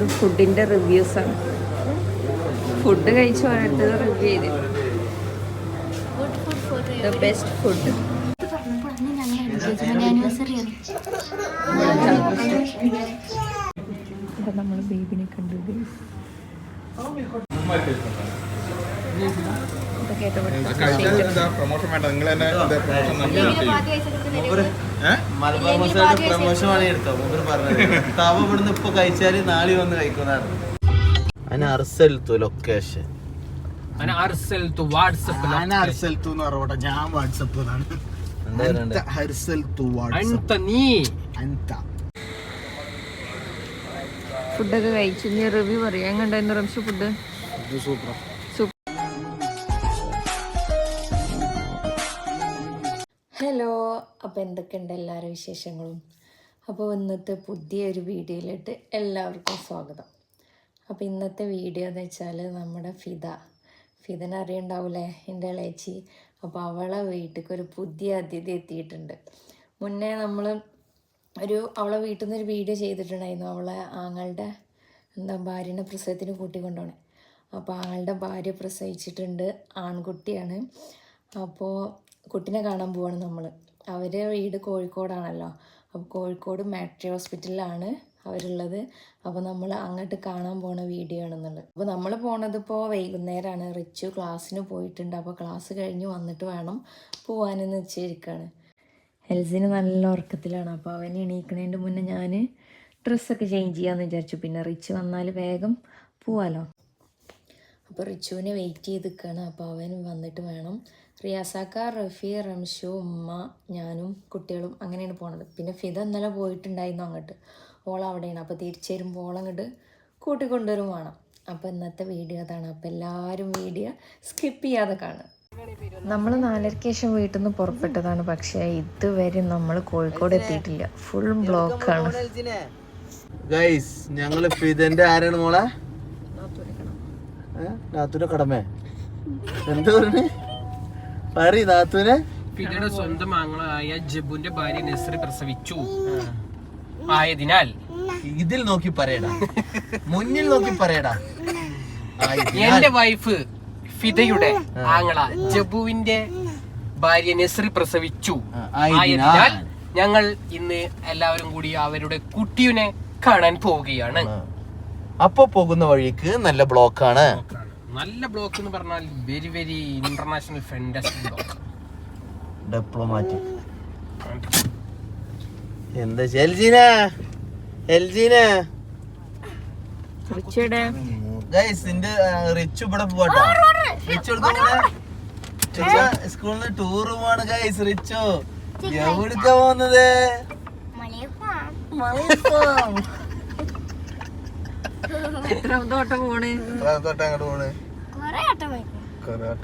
ഇത് ഫുഡിന്റെ റിവ്യൂസാണ് ഫുഡ് കഴിച്ച് ഓരോരുത്തർ റിവ്യൂ ചെയ്ത്. ദ ബെസ്റ്റ് ഫുഡ് ഇവിടെ നമ്മൾ ബേബിനെ കണ്ടു guys. ഇതൊക്കെ ഏറ്റവും പ്രൊമോഷൻ വേണ്ട. നിങ്ങൾ തന്നെ പ്രൊമോഷൻ മലബാർ മസാലയുടെ പ്രമോഷൻ ആണ് എടുത്തോ മൂപ്പര് പറഞ്ഞത്. തവ ഇവിടുന്ന് ഇപ്പൊ കഴിച്ചാൽ നാളെ വന്ന് കഴിക്കുന്നതാണ് അതിന് അർസെൽത്തു ലൊക്കേഷൻ. ഞാൻ ഫുഡൊക്കെ കഴിച്ചു നീ റിവ്യൂ പറയാൻ എന്താ റംഷ ഫുഡ്? സൂപ്പർ അപ്പോൾ എന്തൊക്കെയുണ്ട് എല്ലാവരുടെ വിശേഷങ്ങളും? അപ്പോൾ ഇന്നത്തെ പുതിയൊരു വീഡിയോയിലിട്ട് എല്ലാവർക്കും സ്വാഗതം. അപ്പോൾ ഇന്നത്തെ വീഡിയോ എന്ന് വെച്ചാൽ നമ്മുടെ ഫിദ. ഫിദനെ അറിയണ്ടാവൂലേ? എന്റെ ഇളയച്ചി. അപ്പോൾ അവളെ വീട്ടിലേക്ക് ഒരു പുതിയ അതിഥി എത്തിയിട്ടുണ്ട്. മുന്നേ നമ്മൾ ഒരു അവളെ വീട്ടിൽ നിന്ന് ഒരു വീഡിയോ ചെയ്തിട്ടുണ്ടായിരുന്നു. അവളെ ആങ്ങളുടെ എന്താ ഭാര്യനെ പ്രസവത്തിന് കൂട്ടിക്കൊണ്ടുപോണേ അപ്പോൾ ആളുടെ ഭാര്യ പ്രസവിച്ചിട്ടുണ്ട്. ആൺകുട്ടിയാണ്. അപ്പോൾ കുട്ടീനെ കാണാൻ പോവാണ് നമ്മൾ അവർ വീട് കോഴിക്കോടാണല്ലോ. അപ്പോൾ കോഴിക്കോട് മാട്രി ഹോസ്പിറ്റലിലാണ് അവരുള്ളത്. അപ്പോൾ നമ്മൾ അങ്ങോട്ട് കാണാൻ പോണ വീഡിയോ ആണെന്നുള്ളത് അപ്പോൾ നമ്മൾ പോണത് ഇപ്പോൾ വൈകുന്നേരമാണ് റിച്ചു ക്ലാസ്സിന് പോയിട്ടുണ്ട്. അപ്പോൾ ക്ലാസ് കഴിഞ്ഞ് വന്നിട്ട് വേണം പോകാനെന്ന് വെച്ചിരിക്കുകയാണ് എൽസിന് നല്ല ഉറക്കത്തിലാണ്. അപ്പോൾ അവൻ എണീക്കണതിന്റെ മുന്നേ ഞാൻ ഡ്രസ്സൊക്കെ ചേഞ്ച് ചെയ്യാമെന്ന് വിചാരിച്ചു. പിന്നെ റിച്ച് വന്നാൽ വേഗം പോവാലോ. അപ്പോൾ റിച്ചുവിനെ വെയിറ്റ് ചെയ്ത് നിൽക്കുകയാണ് അപ്പോൾ അവൻ വന്നിട്ട് വേണം റിയാസാക്ക റഫി റംഷു ഉമ്മ ഞാനും കുട്ടികളും അങ്ങനെയാണ് പോണത്. പിന്നെ ഫിദ ഇന്നലെ പോയിട്ടുണ്ടായിരുന്നു അങ്ങോട്ട്. ഓൾ അവിടെയാണ്. അപ്പോൾ തിരിച്ചു വരുമ്പോൾ ഓളങ്ങോട്ട് കൂട്ടിക്കൊണ്ടുവരും വേണം. അപ്പോൾ ഇന്നത്തെ വീഡിയോ അതാണ്. അപ്പോൾ എല്ലാവരും വീഡിയോ സ്കിപ്പ് ചെയ്യാതെ കാണുക. നമ്മൾ നാലരയ്ക്ക് ശേഷം വീട്ടിൽ നിന്ന് പുറപ്പെട്ടതാണ്. പക്ഷേ ഇതുവരെ നമ്മൾ കോഴിക്കോട് എത്തിയിട്ടില്ല. ഫുൾ ബ്ലോക്കാണ് ഗൈസ് ഞങ്ങൾ ഫിദന്റെ ആരാണ് മോളെ? കടമേ? എന്താ പറഞ്ഞേ? പറയ് നാത്തൂനെ. ഫിദയുടെ സ്വന്തം മാങ്ങളായ ജബുന്റെ ഭാര്യ നസ്രി പ്രസവിച്ചു. ആയതിനാൽ. ഇതിൽ നോക്കി പറയടാ. മുന്നിൽ നോക്കി പറയടാ. എന്റെ വൈഫ് ഫിദയുടെ ആങ്ങള ജബുവിന്റെ ഭാര്യ നസ്രി പ്രസവിച്ചു. ആയതിനാൽ- ഞങ്ങൾ ഇന്ന് എല്ലാവരും കൂടി അവരുടെ കുട്ടിയെ കാണാൻ പോവുകയാണ്. അപ്പൊ പോകുന്ന വഴിക്ക് നല്ല ബ്ലോക്കാണ്. നല്ല ബ്ലോക്ക് എന്ന് പറഞ്ഞാൽ very very international fantastic block diplomatic എന്താ എൽജീന? എൽജീന? ഗൈസ് ഇന്റെ റിച്ച് ഇവിടെ പോവാട്ടോ. റിച്ച് സ്കൂളിൽ നിന്ന് ടൂർ പോവാണ് ഗൈസ് റിച്ചോ എവിടുക്ക പോകുന്നത് എത്രാമത്തെ പോണേ തൊട്ട് അങ്ങോട്ട് പോണ് കൊറേ ആട്ടം വയ്ക്കും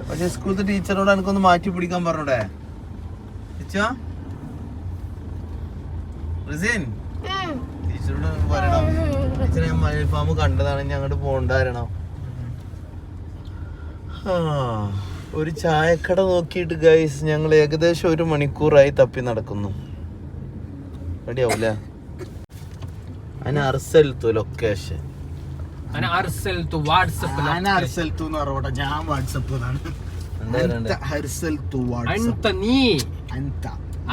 പക്ഷെ സ്കൂളത്തെ ടീച്ചറോട് എനിക്കൊന്ന് മാറ്റി പിടിക്കാൻ പറഞ്ഞൂടെ? ടീച്ചറോട് പറയണം. ടീച്ചറെ മയിൽ ഫാം കണ്ടതാണ് ഞാൻ അങ്ങോട്ട് പോണ്ടാരണം ഒരു ചായക്കട നോക്കിയിട്ട് ഗൈസ് ഞങ്ങൾ ഏകദേശം ഒരു മണിക്കൂറായി തപ്പി നടക്കുന്നു. റെഡിയാവൂല? അതിന് അർസെത്തും ലൊക്കേഷൻ ഞാൻ ഹർസൽത്തു എന്ന് പറഞ്ഞോട്ടെ ഞാൻ വാട്സപ്പ് എന്നാണ് എന്താ പറയണ്ടേ ഹർസൽത്തു വാട്സപ്പ് انت ني അൻത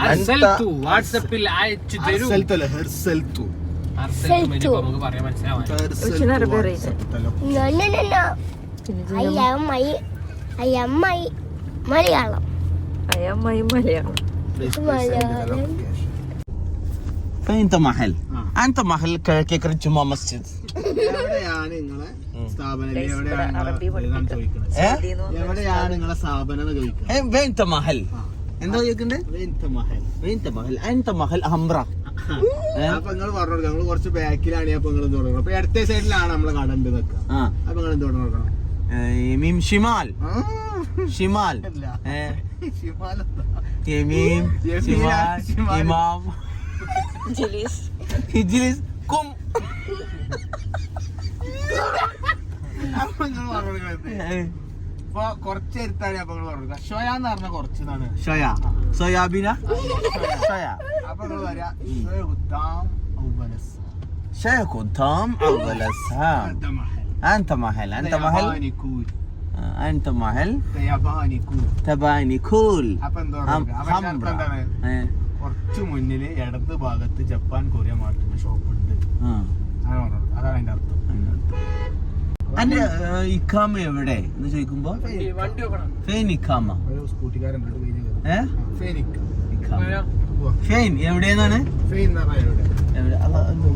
ارسلت വാട്സാപ്പിൽ അയച്ചു തരൂ ഹർസൽത്തു അല്ല ഹെർസൽത്തു അർസൽത്ത് മതി, ഇപ്പൊ നമുക്ക് പറയാൻ മനസ്സിലാവാൻ ഹർസൽത്തു വാട്സപ്പ് അയ്യമ്മായി അയ്യമ്മായി മലയാളം അയ്യമ്മായി മലയാളം انت محل انت محل كيك جمعة مسجد എവിടെയാണ് നിങ്ങളെ സ്ഥാപനം എവിടെയാണ് അറബി നിങ്ങളെ ഇതാണ് ചോദിക്കുന്നത് ايه എവിടെയാണ് നിങ്ങളെ സ്ഥാപനം എന്ന് ചോദിക്കുന്നത് ايه وين انت محل എന്താ ചോദിക്കണ്ടേ എന്ത് മഹൽ انت محل انت محل حمراء അപ്പൊ നിങ്ങൾ പറഞ്ഞു കൊടുക്കാം നിങ്ങൾ കുറച്ച് ബാക്കിലാണ് അപ്പൊ നിങ്ങൾ എന്ത് തുടങ്ങണം അപ്പൊ ഇടത്തെ സൈഡിലാണ് നമ്മളെ കട ഉണ്ട് നിൽക്കുക اه അപ്പൊ നിങ്ങൾ എന്ത് കൊടുക്കണം يمين شمال شمال ഇല്ല. ايه ശിവാലെന്താ? يمين يمين، شمال شمال. امام ജിലീസ് يجلس قم അപ്പൊ നിങ്ങൾ പറഞ്ഞു കൊടുക്കുന്നത് ഇപ്പൊ കുറച്ച് എടുത്താണ് അപ്പൊ നിങ്ങൾ പറഞ്ഞു കൊടുക്കുക ഷോയ എന്ന് പറഞ്ഞ കുറച്ചതാണ് شوية صيابينا شوية അപ്പൊ നിങ്ങൾ പറയാ ഷോയ ഹുദ്ദാം ഔ ബനസ് شيخ قدام أول السهام أنت محل أنت محل آه، أنت محل تباني كول അപ്പൊ എന്താ أم പറയുക? അപ്പൊ അതിന്റെ അർത്ഥം خمرة എന്താണ്? إيه. കുറച്ച് മുന്നില് ഇടത് ഭാഗത്ത് ജപ്പാൻ കൊറിയ മാർട്ടിന്റെ ഷോപ്പ് ഉണ്ട് آه. അതാണ് അതിന്റെ അർത്ഥം. അന്റെ ഇക്കാമ എവിടെ? എന്ന് ചോദിക്കുമ്പോ ഫെയിൻ ഇക്കാമ. ഫെയിൻ എവിടെയെന്നാണ്? ഫെയിൻ എവിടെ? എവിടെ? അല്ല, എന്തോ.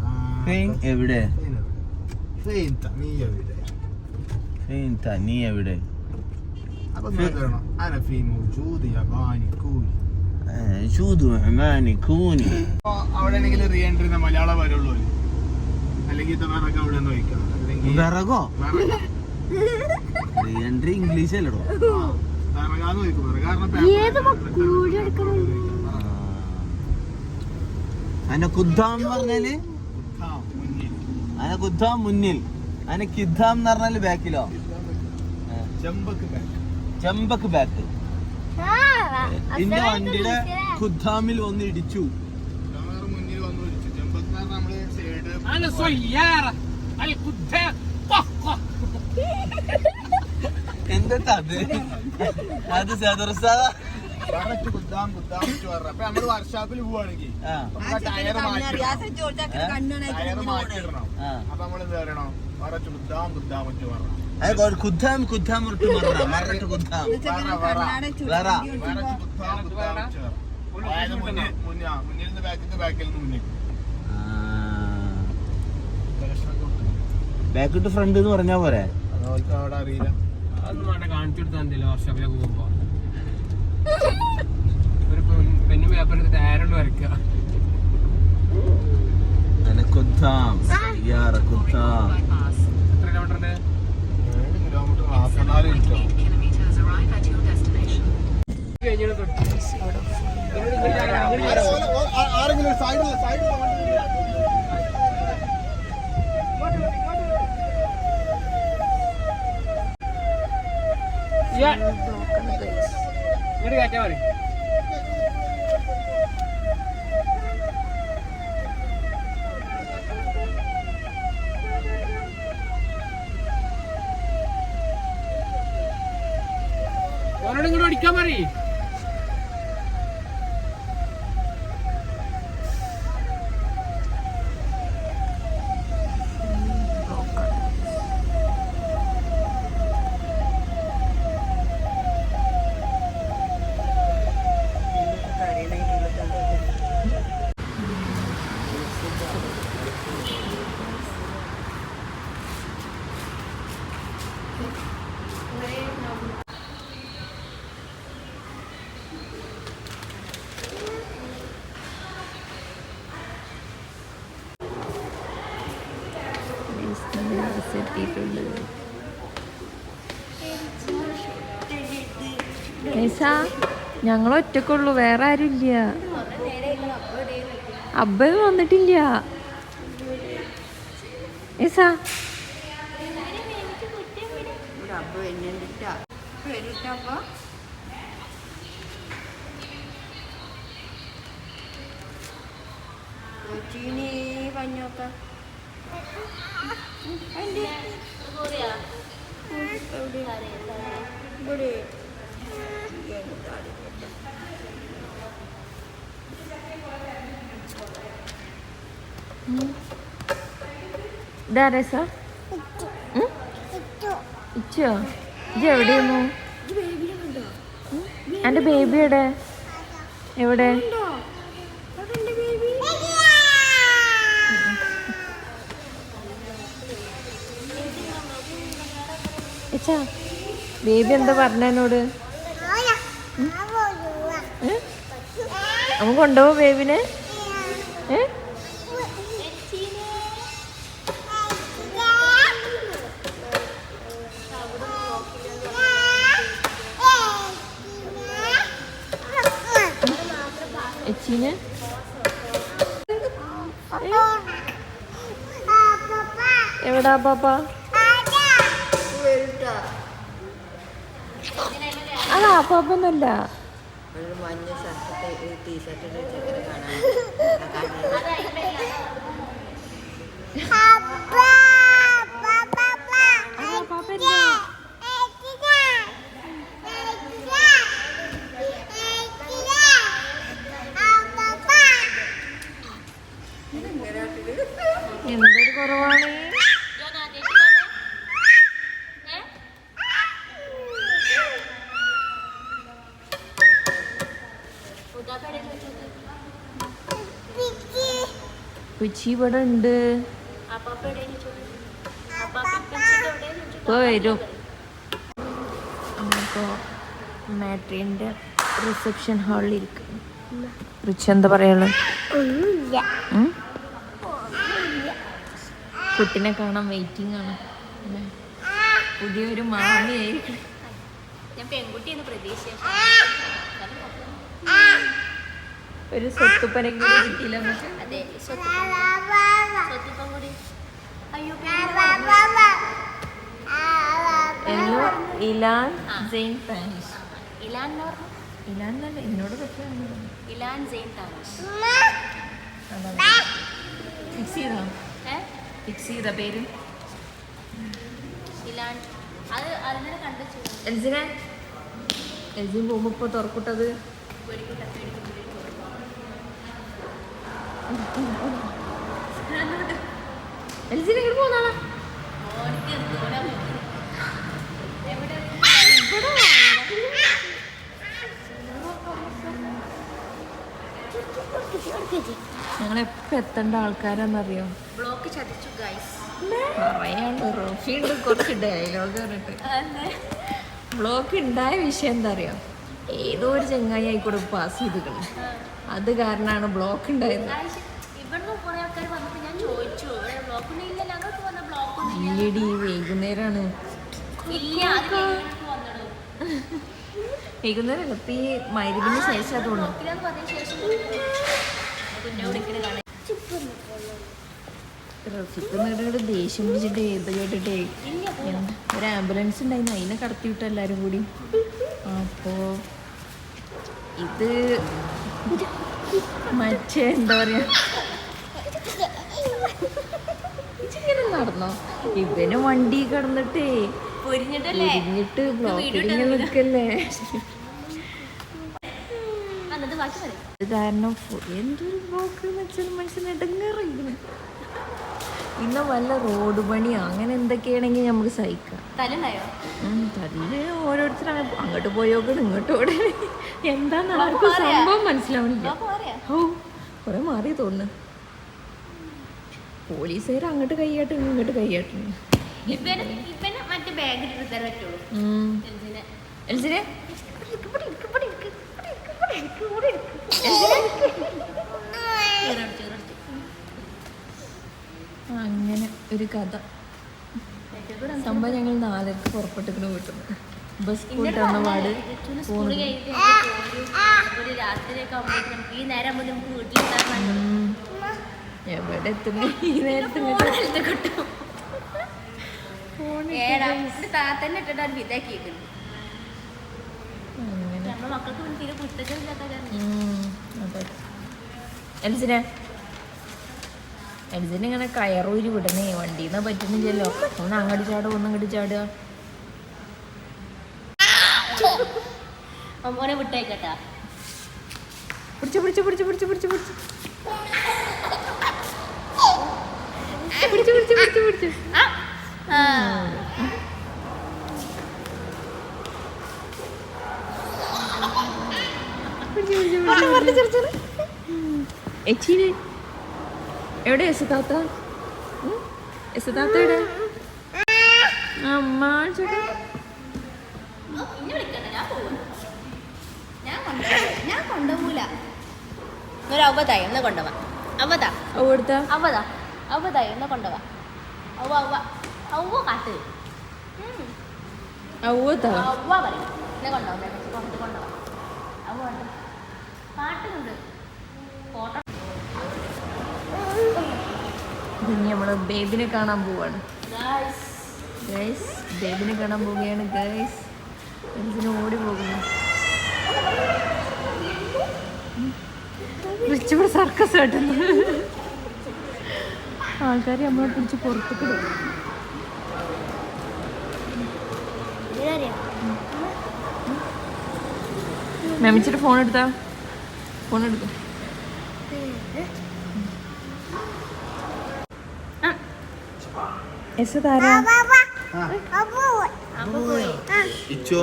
ആ, ഫെയിൻ എവിടെ? ഫെയിൻ അവിടെ റീ എൻട്രി മലയാളം വരുള്ളൂ. അല്ലെങ്കിൽ ഇത് അവിടെ നിന്ന് വയ്ക്കാം വിറകോ. എൻട്രി ഇംഗ്ലീഷ് അല്ലടോ? വിറകാന്ന് അനെ കുദ്ദാം എന്ന് പറഞ്ഞാൽ? ആ, മുന്നിൽ. അനെ കുദ്ദാം മുന്നിൽ. അനെ കിദ്ദാം എന്ന് പറഞ്ഞാൽ ബാക്കിലോ ചെമ്പക്ക് ബാക്ക് ചെമ്പക്ക് ബാക്ക് എന്റെ വണ്ടിയുടെ ഖുദ്ദാമിൽ ഒന്ന് ഇടിച്ചു. എന്താ അത്? അത് സദർസാദാ വർക്ക്ഷോപ്പിൽ പോവാണെങ്കിൽ ടയർ മാറ്റി ടയർ മാറ്റിയിടണം. അപ്പൊ ചുദ്ദാം കുദ്ദാം പറഞ്ഞു. കുദ്ദാം കുദ്ദാം ഇട്ട് മറ മറട്ട് കുദ്ദാം വേറെ കുത്താം കുത്താം ബാക്ക് ടു ഫ്രണ്ട് എന്ന് പറഞ്ഞാ പോരെ? പെന്നും പേപ്പർ എടുത്തിട്ട് ആരോട് വരയ്ക്കുക? കുദ്ദാം യാറ എത്ര കിലോമീറ്റർ ഉണ്ട്? കിലോമീറ്റർ കിലോ കഴിഞ്ഞിട്ട് തൊട്ട്. ആരെങ്കിലും സൈഡിൽ സൈഡിൽ. ഇങ്ങോട്ട് കയറ്റാ മതി ഓനോട് ഇങ്ങോട്ട് അടിക്കാൻ പറയ്. നൈസ ഞങ്ങൾ ഒറ്റക്കുള്ളൂ വേറെ ആരും ഇല്ല അബ്ബ വന്നിട്ടില്ല. നൈസ ഇതാ രസ ഇച്ചോ? ഇജ്ജ് എവിടെയായിരുന്നു എന്റെ ബേബി എവിടെ? എവിടെ? ഇച്ചാ ബേബി എന്താ പറഞ്ഞ ഏ? അവൻ കൊണ്ടുപോകും ബേബിനെ? ഏ? എവിടാ പാപ്പ? അതാ പാപ്പന്നല്ല. മഞ്ഞ ടീഷർട്ട് ചെക്കനെ കാണാൻ. എന്തൊരു കുറവാണ്? കുച്ചി ഇവിടെ ഉണ്ട്. ഇപ്പൊ വരും. മാട്രീന്റെ റിസപ്ഷൻ ഹാളിൽ ഇരിക്കും. റിച്ച് എന്താ പറയുള്ളു? കുട്ടിനെ കാണാൻ വെയിറ്റിംഗ് ആണ്? പുതിയൊരു മാമിയായിരിക്കും ഞാൻ പെൺകുട്ടിയെന്ന് പ്രതീക്ഷിച്ച ഒരു സ്വത്തുപ്പനെങ്കിലും കിട്ടിയില്ല നമുക്ക്. അതെ സ്വത്ത് സ്വത്തിപ്പം കൂടി. അയ്യോ എല്ലോ ഇലാൻ ജെയിൻ താനിഷ് ഇലാൻ ഇലാൻ എന്നല്ല എന്നോട് പറ്റുകയാണ് ഇലാൻ സെയിൻ താമസ്. ഫിക്സ് ചെയ്താ? ഏ? ഫിക്സ് ചെയ്ത പേര്? ഇലാൻ. അത് അതിനെ കണ്ടു. എൽസിനെ എൽസിൻ പോകുമ്പോ തുറക്കൂട്ടത്? പേടിക്കൂട്ട എൽസിനെ ഇങ്ങോട്ട് പോന്നാളാ ഞങ്ങളെപ്പോ എത്തേണ്ട ആൾക്കാരാന്നറിയോ? ബ്ലോക്ക് ചതിച്ചു ഗൈസ് പറയാണ്ട് റോഫിയുണ്ട് കുറച്ച് ഡയലോഗ് പറഞ്ഞിട്ട്. ബ്ലോക്ക് ഉണ്ടായ വിഷയം എന്താ അറിയോ ഏതോ ഒരു ചങ്ങായി ആയിക്കൂടെ പാസ് ചെയ്തിരിക്കണം. അത് കാരണമാണ് ബ്ലോക്ക് ഉണ്ടായത്. ഇല്ലടി വൈകുന്നേരാണ്. വൈകുന്നേരം ഈ മരുന്നിന് ശേഷം തോന്നുന്നു ദേഷ്യം പിടിച്ചിട്ട് ഏത് കേട്ടിട്ടേ. ഒരു ആംബുലൻസ് ഉണ്ടായിരുന്നു അതിനെ കടത്തി വിട്ടു എല്ലാരും കൂടി. അപ്പോ ഇത് മറ്റേ എന്താ പറയാ? ഇങ്ങനെ നടന്നോ? ഇവന് വണ്ടി കിടന്നിട്ടേ പൊരിഞ്ഞിട്ട് നിൽക്കല്ലേ ഇത് കാരണം എന്തൊരു ബ്ലോക്ക് എന്ന് വെച്ചാൽ മനുഷ്യൻ ഇടങ്ങേറിയിരിക്കുന്നു. പിന്നെ വല്ല റോഡ് പണിയോ അങ്ങനെ എന്തൊക്കെയാണെങ്കിൽ നമുക്ക് സഹിക്കാം. തലുണ്ടായോ ഉം, തല്ല് ഓരോരുത്തരും അങ്ങോട്ട് പോയോക്കണം ഇങ്ങോട്ട് ഓടെ. എന്താന്ന് ആർക്കും സംഭവം മനസ്സിലാവണില്ല. ഓ കുറെ മാറി തോന്നുന്നു. പോലീസുകാർ അങ്ങോട്ട് കൈയാട്ടും ഇങ്ങോട്ട് കൈയാട്ട്. ഇവന് അങ്ങനെ ഒരു കഥ. സംഭവം ഞങ്ങൾ നാലക്ക് പുറപ്പെട്ടിങ്ങനെ വീട്ടു ബസ് കൂട്ടുന്ന പാട് എവിടെ എത്തുന്നു? ഈ നേരത്തെ നമ്മുടെ മക്കൾക്ക് തീരെ പുസ്തകം ഇല്ലാത്ത എൽസിനെ ഇങ്ങനെ കയറൂരി വിടണേ വണ്ടീന്ന് പറ്റുന്നില്ലല്ലോ. ഒന്ന് അങ്ങോട്ട് ചാടുക ഒന്ന് ഇങ്ങോട്ട് ചാടുക അമ്മോനെ വിട്ടേക്കട്ടാ. പിടിച്ചു പിടിച്ചു പിടിച്ചു പിടിച്ചു പിടിച്ചു പിടിച്ചു. പിടിച്ചു പിടിച്ചു പിടിച്ചു പിടിച്ചു. എച്ചീനെ എവിടെ എസ് എവിടെ യശുദാത്ത യശുദാത്ത എവിടെ? അമ്മ ചേട്ടാ. ഫോട്ടോ ഇനി നമ്മൾ ബേബിനെ കാണാൻ പോവാണ് ഗൈസ് ബേബിനെ കാണാൻ പോവുകയാണ് ഗൈസ് ബേബിനെ ഓടി പോകുന്നു റിച്ചിവിടെ സർക്കസ് കേട്ടുന്നു ആൾക്കാർ നമ്മളെ പിടിച്ച് പുറത്തേക്ക് ഇടും മെമിച്ചിട്ട് ഫോൺ എടുത്താ ഫോൺ എടുത്തു എസ് താരാ? ഇച്ചോ.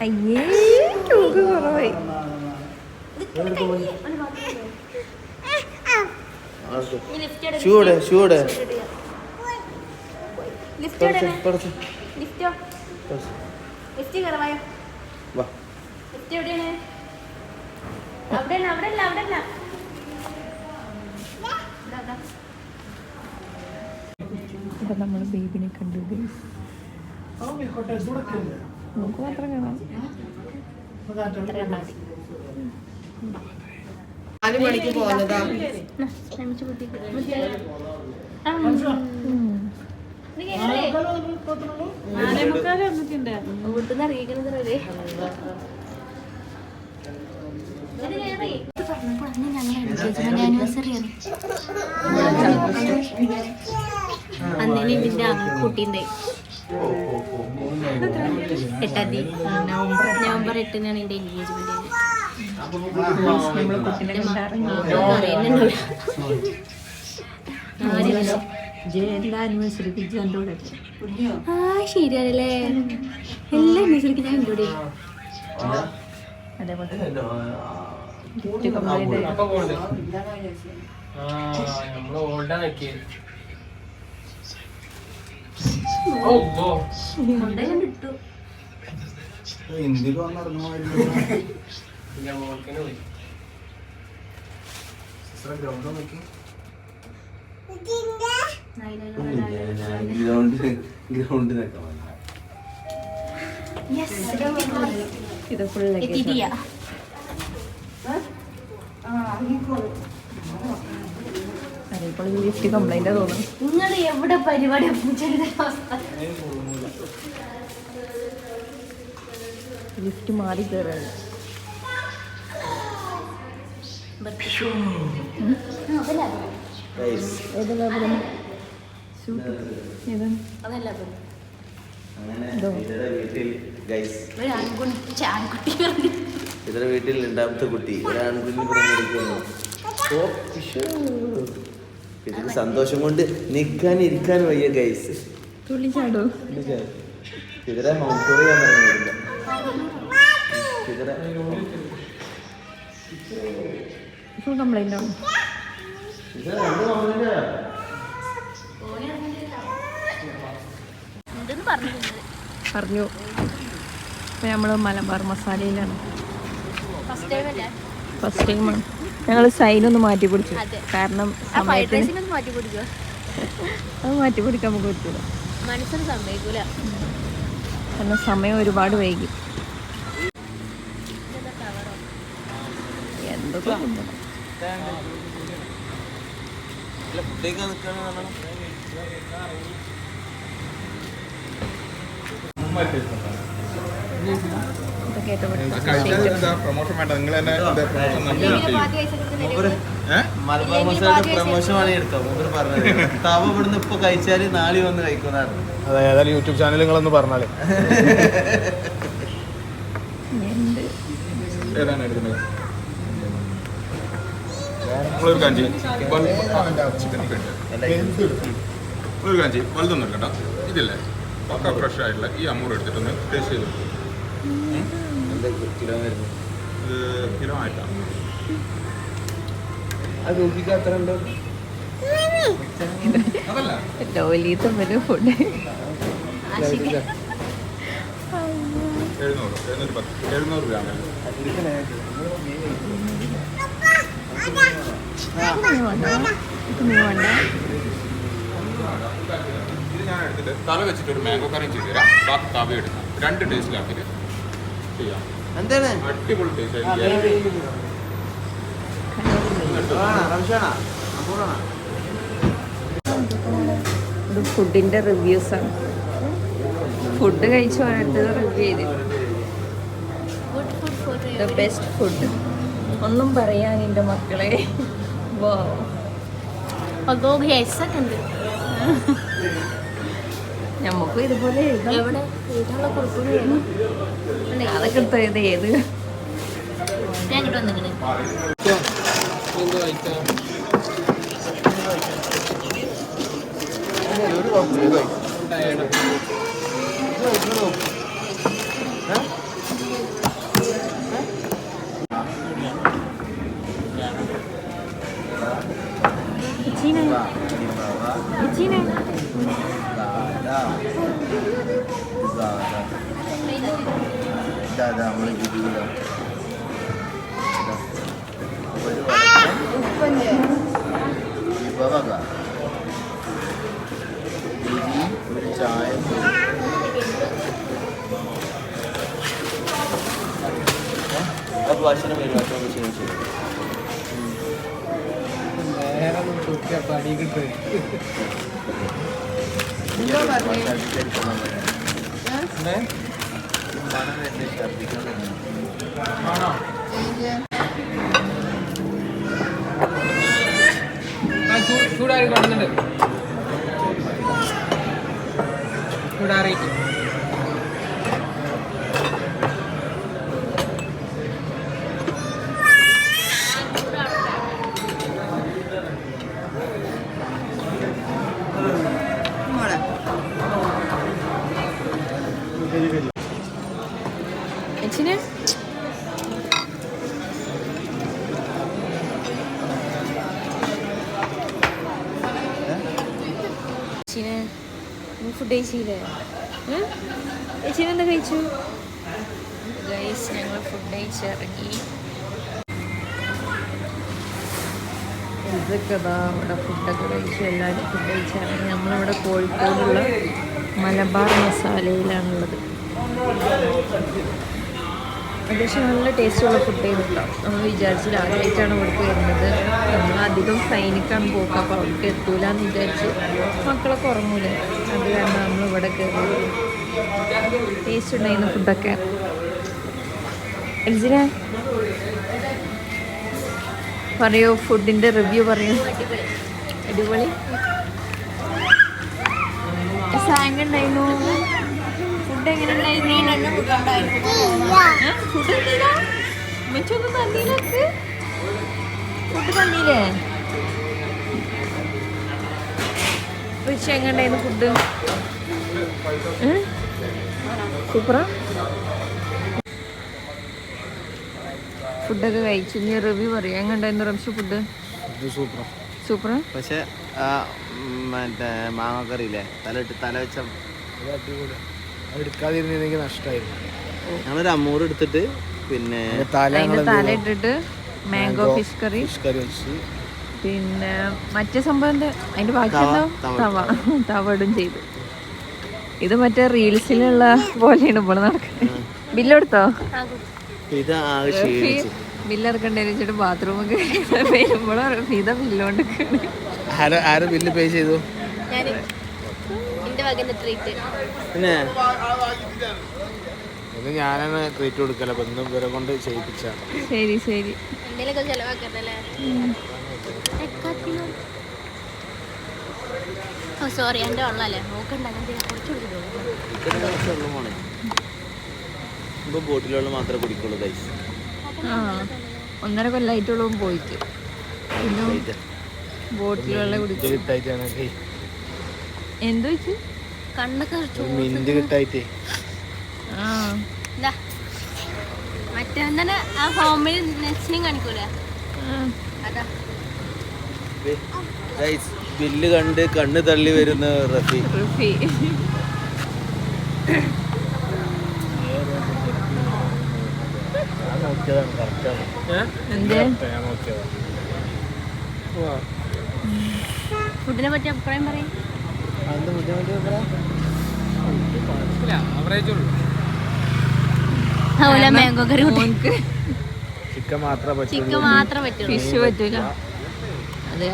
അയ്യേ ചൂക്ക് കുറവായി. ഷൂടെ ഷൂടെ ലിഫ്റ്റ് വാ. ലിഫ്റ്റ് എവിടെയാണ്? അവിടെ. ഇപ്പൊ നമ്മൾ ബേബിനെ കണ്ടു. നമുക്ക് മാത്രം കാണാം. നാല് മണിക്ക് പോകുന്നതാ? വീട്ടിന്ന് ഇതിന്റെ കുട്ടീന്റെ എട്ടാം തീയതി നവംബർ നവംബർ എട്ടിനാണ് എന്റെ എൻഗേജ്മെന്റ് എല്ലാ ആ ശരിയാണല്ലേ? എല്ലാ ഞാൻ എന്റെ കൂടെ അതേപോലെ. നമ്മൾ ഓൾഡാ നോക്കിയത് പോയി. ഗ്രൗണ്ട് ഗ്രൗണ്ട് ഇത് ഫുൾ എത്തിയിട്ടില്ല അതേപോലെ ഗിഫ്റ്റ് കംപ്ലൈന്റ് തോന്നുന്നു നിങ്ങൾ എവിടെ പരിപാടി ലിഫ്റ്റ് മാറി അതല്ല അങ്ങനെ വീട്ടിൽ ഗൈസ് ആൺകുട്ടി ആൺകുട്ടി ഇതര വീട്ടിൽ രണ്ടാമത്തെ കുട്ടി. ഒരു ആൺകുഞ്ഞി പറഞ്ഞിരിക്കുന്നു ഓ, പിശോ. ഇതിന് സന്തോഷം കൊണ്ട് നിൽക്കാൻ ഇരിക്കാൻ വയ്യ ഗൈസ് ഹോം ടൂർ ചെയ്യാൻ പറഞ്ഞില്ല ഫുൾ ആവും. പറഞ്ഞു. അപ്പൊ നമ്മൾ മലബാർ മസാലയിലാണ്. ഫസ്റ്റ് ടൈമാണ് ഞങ്ങൾ സൈനൊന്ന് മാറ്റി പിടിച്ചു. കാരണം സമയത്തിന് അത് മാറ്റി പിടിക്കാൻ നമുക്ക് പറ്റൂല. മനസ്സിന് സമ്മതിക്കൂല. കാരണം സമയം ഒരുപാട് വൈകി. എന്തൊക്കെ തിന്നണം. ഫുഡേക്ക് മലബാർ മസാലയുടെ പ്രമോഷൻ വേണമെങ്കിൽ എടുക്കാം മൂപ്പര് പറഞ്ഞത് തവ ഇവിടുന്ന് ഇപ്പൊ കഴിച്ചാൽ നാളെ വന്ന് കഴിക്കുന്നതാണ് അതെ ഏതായാലും യൂട്യൂബ് ചാനൽ നിങ്ങളൊന്ന് പറഞ്ഞാലേ. എന്ത്? ഏതാണ് എടുക്കുന്നത്? നമ്മളൊരു കാഞ്ചി ചിക്കൻ ഒരു കാഞ്ചി വലുതൊന്നും കേട്ടോ ഇതില്ലേ? ഒക്കെ ഫ്രഷ് ആയിട്ടുള്ള ഈ അമൂർ എടുത്തിട്ടൊന്ന് ടേസ്റ്റ് ചെയ്തു കിലോ വരുന്നത്? ഇത് കിലോ ആയിട്ടാണ് അത് നോക്കിക്കാൻ എത്ര ഉണ്ട്? അതല്ല. ലോലി തമ്മിൽ ഫുഡ് തല വെച്ചിട്ട് ഒരു മാംഗോ കറിയും ചെയ്തു തരാം. ബാക്കി തവ എടുക്കാം രണ്ട് ടേസ്റ്റിലാക്കിയിട്ട് ചെയ്യാം. എന്താണ്? അടിപൊളി ഇത് ഫുഡിന്റെ റിവ്യൂസാണ് ഫുഡ് കഴിച്ച് ഓരോരുത്തർ റിവ്യൂ ചെയ്ത്. Good food for the best food ഒന്നും പറയാൻ എന്റെ മക്കളെ. വോ നമുക്കും ഇതുപോലെ എഴുതാം. എവിടെ? അതൊക്കെ എടുത്ത് എഴുതി ഏത്? ഞാൻ ഇങ്ങോട്ട് വന്നിങ്ങനെ എന്ത് കഴിക്കാം ഒരു കഴിച്ചില്ലേ? ചേച്ചി എന്താ കഴിച്ചു? ഗൈസ് ഞങ്ങൾ ഫുഡ് കഴിച്ചിറങ്ങി. ഇതൊക്കെ ഇതാ ഇവിടെ ഫുഡൊക്കെ കഴിച്ചു. എല്ലാവരും ഫുഡ് കഴിച്ചിറങ്ങി. നമ്മളിവിടെ കോഴിക്കോടുള്ള മലബാർ മസാലയിലാണുള്ളത്. അത്യാവശ്യം നല്ല ടേസ്റ്റുള്ള ഫുഡ് കേട്ടോ നമ്മൾ വിചാരിച്ചില്ല ആദ്യമായിട്ടാണ് അവർക്ക് വരുന്നത്. നമ്മൾ അധികം സൈനിക്കാണ് പോക്ക്. അപ്പോൾ അവർക്ക് എത്തൂല എന്ന് വിചാരിച്ച് മക്കളൊക്കെ ഉറങ്ങൂലേ? അത് കാരണം നമ്മൾ ഇവിടെ കയറി ടേസ്റ്റ് ഉണ്ടായിരുന്ന ഫുഡൊക്കെ എൽജിനെ? പറയൂ ഫുഡിന്റെ റിവ്യൂ പറയൂ. അടിപൊളി. സാങ് ഉണ്ടായിരുന്നു. ഫുഡ് എങ്ങനെ ഉണ്ടായിരുന്നു ഫുഡ് തന്നില്ല മറ്റൊന്നും തന്നില്ല ഫുഡ്? തന്നില്ലേ സൂപ്പറാ? ഫുഡൊക്കെ കഴിച്ചു. നീ റിവ്യൂ പറയാം. എങ്ങനെ ഉണ്ടായിരുന്നു റംഷു ഫുഡ്? സൂപ്പറാ. പക്ഷെ മറ്റേ മാങ്ങക്കറിയില്ലേ തല തല വെച്ച എടുക്കാതിരുന്നെങ്കിൽ നഷ്ടമായിരുന്നു ഞങ്ങളൊരു അമ്മൂറ് എടുത്തിട്ട് പിന്നെ തല തല ഇട്ടിട്ട് mango fish curry fish curry വെച്ച്. പിന്നെ മറ്റേ സംഭവം എന്താ? അതിന്റെ ബാക്കി തവ, എന്താ? തവ തവ തവടും ചെയ്തു. ഇത് മറ്റേ റീൽസിലുള്ള പോലെയാണ് ഇപ്പോൾ നടക്കുന്നത് ബില്ലെടുത്തോ ഇത് ക്ഷീണിച്ചു. ബില്ലെടുക്കണ്ടേ വെച്ചിട്ട് ബാത്റൂമൊക്കെ വരുമ്പോഴോ ഫീത ബില്ലോണ്ട് ആരോ ആര് ബില്ല് പേ ചെയ്തു? ട്രീറ്റ് പിന്നെ? ഇത് ഞാനാണ് ട്രീറ്റ് കൊടുക്കല. ബന്ധം ഇവരെ കൊണ്ട് ചെയ്യിപ്പിച്ചാണ് ശരി ശരി. എന്തെങ്കിലുമൊക്കെ ചെലവാക്കണ്ടല്ലേ? ഓ സോറി എന്റെ ഉള്ളല്ലേ? നോക്കണ്ട കുറച്ച് കൊടുക്കുള്ളൂ ഇത്ര വെള്ളം പോണേ ഇപ്പൊ ബോട്ടിലുള്ള മാത്രമേ കുടിക്കുള്ളൂ ഗൈസ് ആ ഒന്നര കൊല്ലായിട്ടുള്ള പോയിട്ട്. പിന്നെ ബോട്ടിലുള്ള കുടിക്കും എന്തോ വെച്ചു കണ്ണൊക്കെ ചൂ- മിന്റ് കിട്ടായിട്ടേ. ആ. ഇതാ തന്നെ ആ ഹോമിൽ കാണിക്കൂലേ. അതാ. ബില്ല് കണ്ട് കണ്ണ് തള്ളി വരുന്ന റഫി. റഫി. ഫുഡിനെ പറ്റി അഭിപ്രായം പറയും. ബുദ്ധിമുട്ട് ആവറേജ് ഉള്ളൂ. അതുപോലെ മാംഗോ കറി ചിക്കൻ മാത്രമേ പറ്റുള്ളൂ. ചിക്കൻ മാത്രമേ പറ്റുള്ളൂ. ഫിഷ് പറ്റൂല. അതെ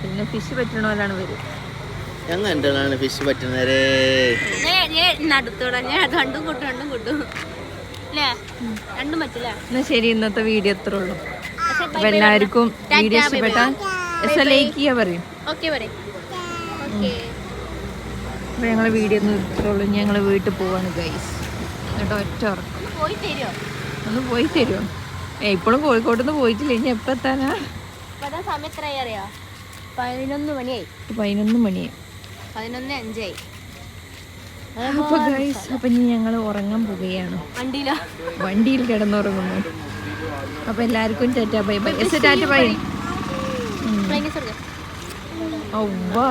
പിന്നെ ഫിഷ് പറ്റണ വരും. ഞങ്ങൾ എന്താണ് ഫിഷ് പറ്റുന്നവരെ നടുത്തോടാ. ഞാൻ രണ്ടും കൂട്ടും രണ്ടും കൂട്ടും. അല്ലേ രണ്ടും പറ്റില്ല. എന്നാ ശരി ഇന്നത്തെ വീഡിയോ എത്ര ഉള്ളൂ. അപ്പൊ എല്ലാവർക്കും വീഡിയോ ഇഷ്ടപ്പെട്ടാൽ എസ് പറയും. ഓക്കെ പറയും. ഓക്കെ. അപ്പൊ ഞങ്ങൾ വീഡിയോ നിർത്തുള്ളൂ ഞങ്ങൾ വീട്ടിൽ പോവാണ് ഗൈസ് എന്നിട്ട് ഒറ്റ ഉറക്കം. പോയി തരുമോ ഒന്ന് പോയി തരുമോ ഏ ഇപ്പോഴും കോഴിക്കോട്ട് നിന്ന് പോയിട്ടില്ല. ഇനി എപ്പോൾ എത്താനാ? സമയം എത്രയായി അറിയാം? പതിനൊന്ന് മണിയായി. പതിനൊന്ന് മണിയായി. പതിനൊന്ന് അഞ്ചായി. അപ്പൊ ഗൈസ് അപ്പൊ ഇനി ഞങ്ങൾ ഉറങ്ങാൻ പോവുകയാണ്. വണ്ടിയിലോ? വണ്ടിയിൽ കിടന്നുറങ്ങുന്നു അപ്പൊ എല്ലാവർക്കും tata bye bye. Tata bye. ഔവാ